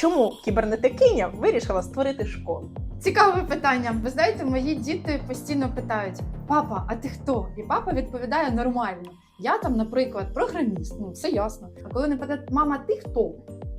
Чому кібернетикиня вирішила створити школу? Цікаве питання. Ви знаєте, мої діти постійно питають: папа, а ти хто? І папа відповідає нормально. Я там, наприклад, програміст, ну все ясно. А коли не питають, мама, ти хто?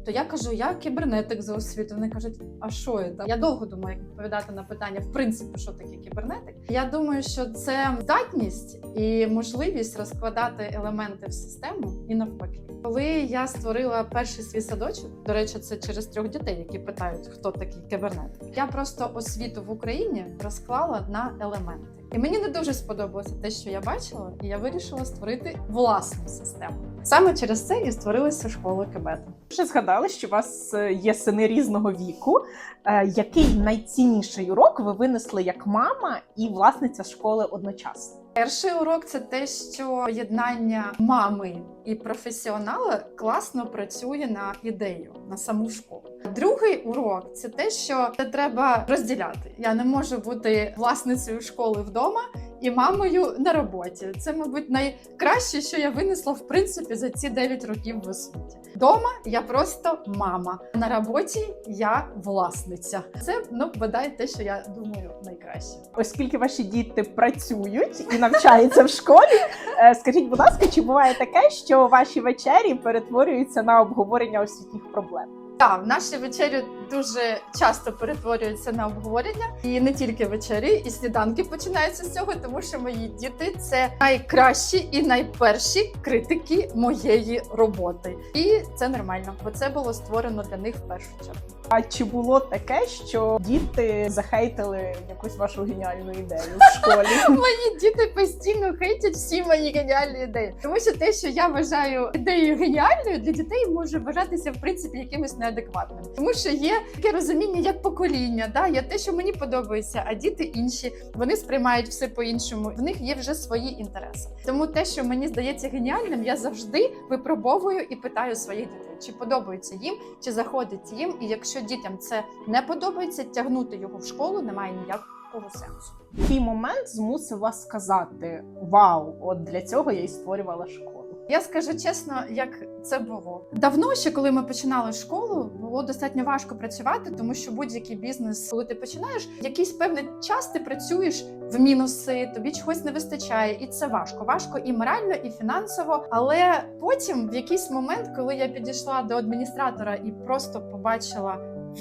То я кажу, я кібернетик за освіту. Вони кажуть, а що це? Я довго думаю, як відповідати на питання, в принципі, що таке кібернетик. Я думаю, що це здатність і можливість розкладати елементи в систему і навпаки. Коли я створила перший свій садочок, до речі, це через трьох дітей, які питають, хто такий кібернетик. Я просто освіту в Україні розклала на елементи. І мені не дуже сподобалося те, що я бачила, і я вирішила створити власну систему. Саме через це і створилася школа Кебета. Вже згадали, що у вас е, є сини різного віку. Е, Який найцінніший урок ви винесли як мама і власниця школи одночасно? Перший урок це те, що єднання мами і професіонала класно працює на ідею, на саму школу. Другий урок це те, що це треба розділяти. Я не можу бути власницею школи вдома і мамою на роботі. Це, мабуть, найкраще, що я винесла в принципі за ці 9 років в освіті. Дома я просто мама. На роботі я власниця. Це ну бодай те, що я думаю найкраще. Оскільки ваші діти працюють і навчаються в школі, е, скажіть, будь ласка, чи буває таке, що ваші вечері перетворюються на обговорення освітніх проблем? Так, наші вечері дуже часто перетворюються на обговорення, і не тільки вечері, і сніданки починаються з цього, тому що мої діти це найкращі і найперші критики моєї роботи. І це нормально, бо це було створено для них в першу чергу. А чи було таке, що діти захейтили якусь вашу геніальну ідею в школі? Мої діти постійно хейтять всі мої геніальні ідеї, тому що те, що я вважаю ідеєю геніальною, для дітей може вважатися в принципі якимось неадекватним, тому що є таке розуміння як покоління. Да, є те, що мені подобається, а діти інші вони сприймають все по-іншому. В них є вже свої інтереси. Тому те, що мені здається геніальним, я завжди випробовую і питаю своїх дітей, чи подобається їм, чи заходиться їм. І якщо дітям це не подобається, тягнути його в школу немає ніякого сенсу. Який момент змусив вас сказати: Вау, от для цього я і створювала школу? Я скажу чесно, як це було давно ще, коли ми починали школу, було достатньо важко працювати, тому що будь-який бізнес, коли ти починаєш, якийсь певний час ти працюєш в мінуси, тобі чогось не вистачає, і це важко. Важко і морально, і фінансово. Але потім, в якийсь момент, коли я підійшла до адміністратора і просто побачила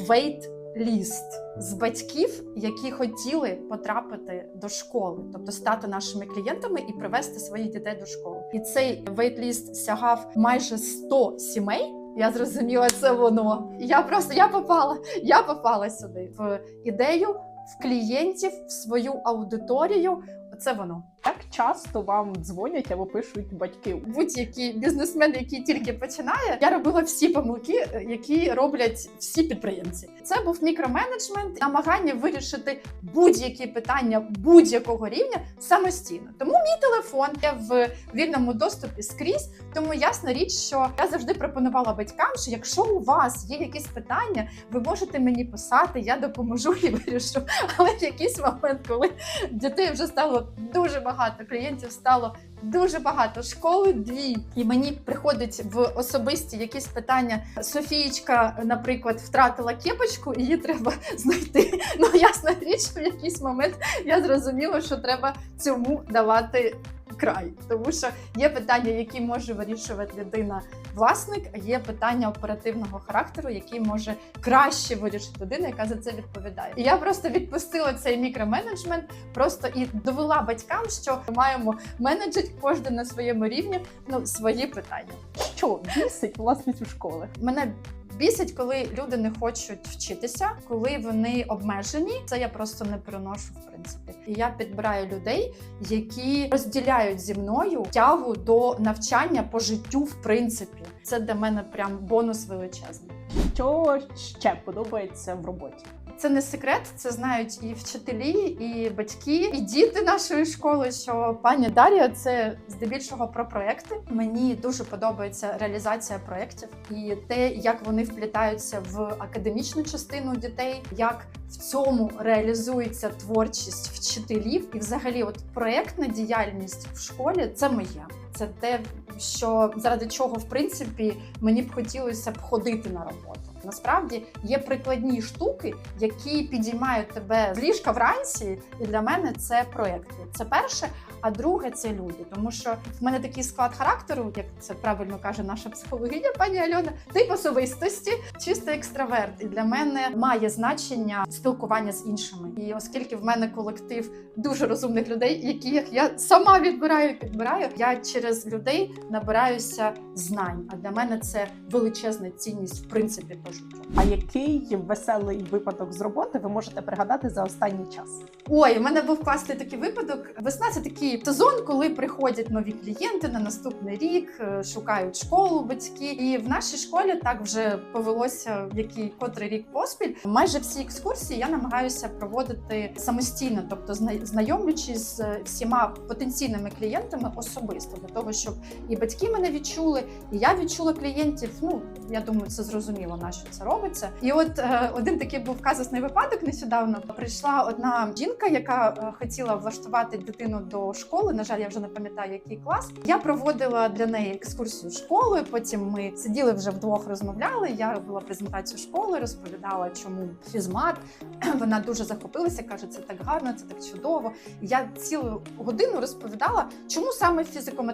wait ліст з батьків, які хотіли потрапити до школи, тобто стати нашими клієнтами і привести своїх дітей до школи. І цей вейтліст сягав майже 100 сімей. Я зрозуміла, це воно. Я просто я попала. Я попала сюди в ідею, в клієнтів, в свою аудиторію. Це воно. Як часто вам дзвонять або пишуть батьки? Будь-який бізнесмен, який тільки починає, я робила всі помилки, е, які роблять всі підприємці. Це був мікроменеджмент, намагання вирішити будь-які питання будь-якого рівня самостійно. Тому мій телефон є в вільному доступі скрізь. Тому ясна річ, що я завжди пропонувала батькам, що якщо у вас є якісь питання, ви можете мені писати, я допоможу і вирішу. Але в якийсь момент, коли дітей вже стало дуже багато, клієнтів стало дуже багато, школи дві, і мені приходить в особисті якісь питання. Софієчка, наприклад, втратила кепочку, її треба знайти. Ну ясна річ, в якийсь момент я зрозуміла, що треба цьому давати. Край, тому що є питання, які може вирішувати людина власник, а є питання оперативного характеру, які може краще вирішити людина, яка за це відповідає. І я просто відпустила цей мікроменеджмент, просто і довела батькам, що ми маємо менеджити кожен на своєму рівні ну свої питання. Що бісить власницю школи? Мене бісить, коли люди не хочуть вчитися, коли вони обмежені. Це я просто не переношу в принципі. І я підбираю людей, які розділяють зі мною тягу до навчання по життю, в принципі. Це для мене прям бонус величезний. Що ще подобається в роботі? Це не секрет, це знають і вчителі, і батьки, і діти нашої школи. Що пані Дар'я це здебільшого про проекти. Мені дуже подобається реалізація проєктів і те, як вони вплітаються в академічну частину дітей, як в цьому реалізується творчість вчителів, і взагалі, от проєктна діяльність в школі це моє. Це те, що заради чого в принципі мені б хотілося б ходити на роботу. Насправді є прикладні штуки, які підіймають тебе з ліжка вранці, і для мене це проекти. Це перше. А друге це люди, тому що в мене такий склад характеру, як це правильно каже наша психологиня, пані Альона, тип особистості, чисто екстраверт. І для мене має значення спілкування з іншими. І оскільки в мене колектив дуже розумних людей, яких я сама відбираю підбираю, я через людей набираюся знань. А для мене це величезна цінність в принципі по життю. А який веселий випадок з роботи ви можете пригадати за останній час? Ой, у мене був класний такий випадок. Весна це такий сезон, коли приходять нові клієнти на наступний рік, е, шукають школу батьки. І в нашій школі так вже повелося який котрий рік поспіль. Майже всі екскурсії я намагаюся проводити самостійно, тобто зна- знайомлячись з всіма потенційними клієнтами особисто, того, щоб і батьки мене відчули, і я відчула клієнтів. Ну я думаю, це зрозуміло, на що це робиться. І от е, один такий був казусний випадок нещодавно. Прийшла одна жінка, яка е, хотіла влаштувати дитину до школи. На жаль, я вже не пам'ятаю, який клас. Я проводила для неї екскурсію школою. Потім ми сиділи вже вдвох, розмовляли. Я робила презентацію школи, розповідала, чому фізмат. Вона дуже захопилася, каже, це так гарно, це так чудово. Я цілу годину розповідала, чому саме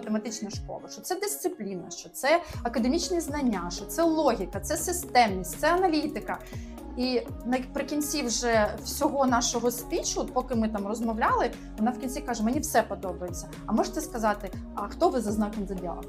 фізико-математична школа, що це дисципліна, що це академічні знання, що це логіка, це системність, це аналітика. І наприкінці вже всього нашого спічу, поки ми там розмовляли, вона в кінці каже: Мені все подобається. А можете сказати, а хто ви за знаком зодіаку?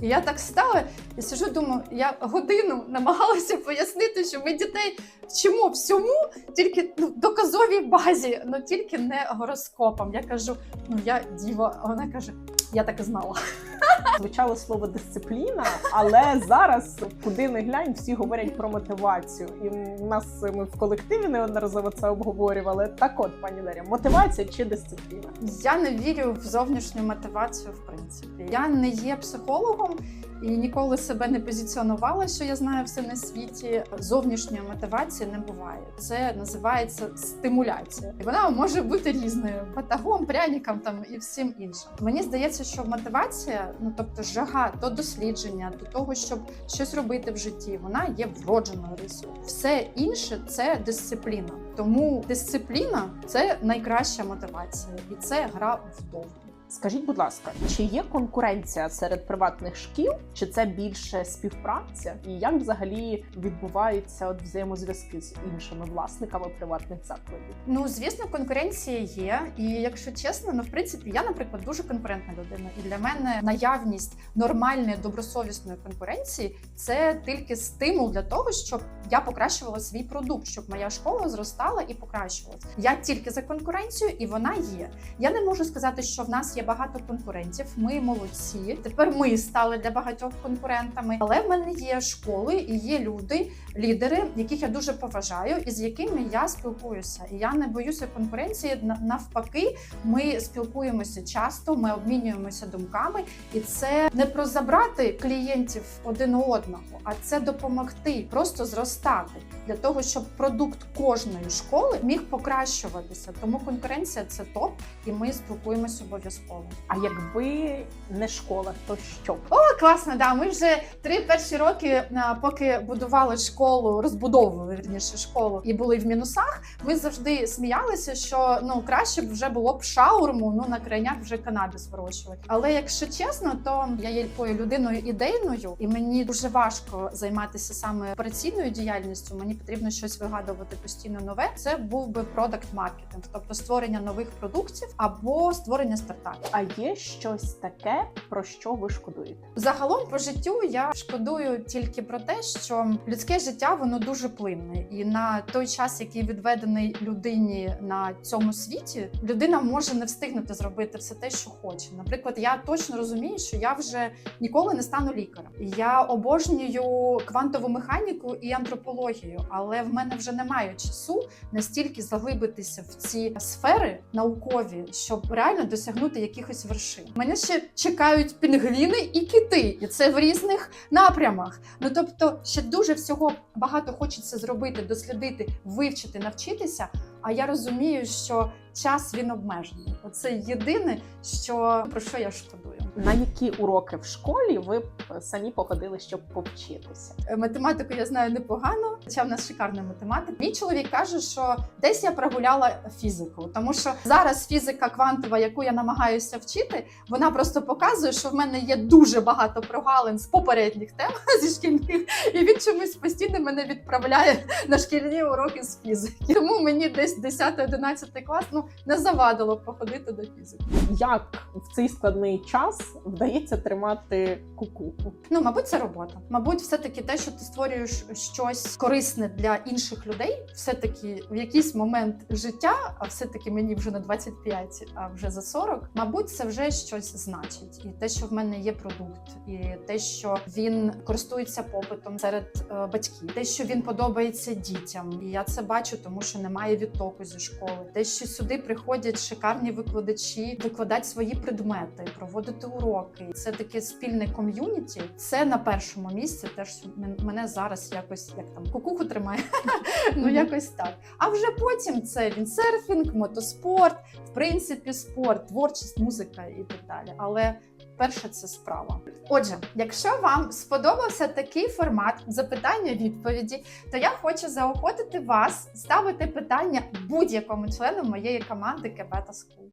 І я так стала і сижу, думаю, я годину намагалася пояснити, що ми дітей вчимо всьому, тільки ну, доказовій базі, ну тільки не гороскопам. Я кажу, ну я діва. А вона каже, я так і знала. Звучало слово дисципліна, але зараз, куди не глянь, всі говорять про мотивацію. І у нас ми в колективі неодноразово це обговорювали. Так от, пані Дар'я, мотивація чи дисципліна? Я не вірю в зовнішню мотивацію, в принципі. Я не є психологом і ніколи себе не позиціонувала, що я знаю все на світі. Зовнішньої мотивації не буває. Це називається стимуляція. І вона може бути різною батагом, пряником там і всім іншим. Мені здається, що мотивація, ну тобто жага до дослідження, до того, щоб щось робити в житті, вона є вродженою рисою. Все інше це дисципліна. Тому дисципліна це найкраща мотивація, і це гра вдовго. Скажіть, будь ласка, чи є конкуренція серед приватних шкіл, чи це більше співпраця? І як взагалі відбуваються от взаємозв'язки з іншими власниками приватних закладів? Ну, звісно, конкуренція є. І якщо чесно, ну в принципі, я, наприклад, дуже конкурентна людина. І для мене наявність нормальної добросовісної конкуренції це тільки стимул для того, щоб я покращувала свій продукт, щоб моя школа зростала і покращувалася. Я тільки за конкуренцію, і вона є. Я не можу сказати, що в нас є багато конкурентів. Ми молодці. Тепер ми стали для багатьох конкурентами. Але в мене є школи і є люди, лідери, яких я дуже поважаю, і з якими я спілкуюся. І я не боюся конкуренції. Навпаки, ми спілкуємося часто, ми обмінюємося думками, і це не про забрати клієнтів один у одного, а це допомогти просто зростати для того, щоб продукт кожної школи міг покращуватися. Тому конкуренція це топ, і ми спілкуємося обов'язково. А якби не школа, то що? О, класно, да. Ми вже три перші роки, поки будували школу, розбудовували вірніше школу і були в мінусах. Ми завжди сміялися, що ну краще б вже було б шаурму, ну на крайняк вже канабіс вирощувати. Але якщо чесно, то я є такою людиною ідейною, і мені дуже важко займатися саме операційною діяльністю. Мені потрібно щось вигадувати постійно нове. Це був би продакт маркетинг, тобто створення нових продуктів або створення стартапів. А є щось таке, про що ви шкодуєте? Загалом по життю я шкодую тільки про те, що людське життя воно дуже плинне, і на той час, який відведений людині на цьому світі, людина може не встигнути зробити все те, що хоче. Наприклад, я точно розумію, що я вже ніколи не стану лікарем. Я обожнюю квантову механіку і антропологію, але в мене вже немає часу настільки заглибитися в ці сфери наукові, щоб реально досягнути якихось вершин. Мене ще чекають пінгвіни і кити, і це в різних напрямах. Ну тобто, ще дуже всього багато хочеться зробити, дослідити, вивчити, навчитися. А я розумію, що час він обмежений. Оце єдине, що про що я шкодую. На які уроки в школі ви б самі походили, щоб повчитися? Е, Математику я знаю непогано, Хоча в нас шикарний математик. Мій чоловік каже, що десь я прогуляла фізику, тому що зараз фізика квантова, яку я намагаюся вчити, вона просто показує, що в мене є дуже багато прогалин з попередніх тем зі шкільних, і він чомусь постійно мене відправляє на шкільні уроки з фізики. Тому мені десь 10-11 клас ну не завадило походити до фізики. Як в цей складний час вдається тримати кукуху? Ну, мабуть, це робота. Мабуть, все-таки те, що ти створюєш щось корисне для інших людей, все-таки в якийсь момент життя, а все-таки мені вже не 25, а вже за 40, мабуть, це вже щось значить. І те, що в мене є продукт, і те, що він користується попитом серед е, батьків, те, що він подобається дітям. І я це бачу, тому що немає відтоку зі школи. Те, що сюди приходять шикарні викладачі, викладати свої предмети, проводити уроки. Це таке спільне ком'юніті. Це на першому місці. Теж мене зараз якось як там кукуху тримає. ну якось так. А вже потім це віндсерфінг, мотоспорт, в принципі, спорт, творчість, музика і так далі. Але перше це справа. Отже, якщо вам сподобався такий формат запитання-відповіді, то я хочу заохотити вас ставити питання будь-якому члену моєї команди Кебета School.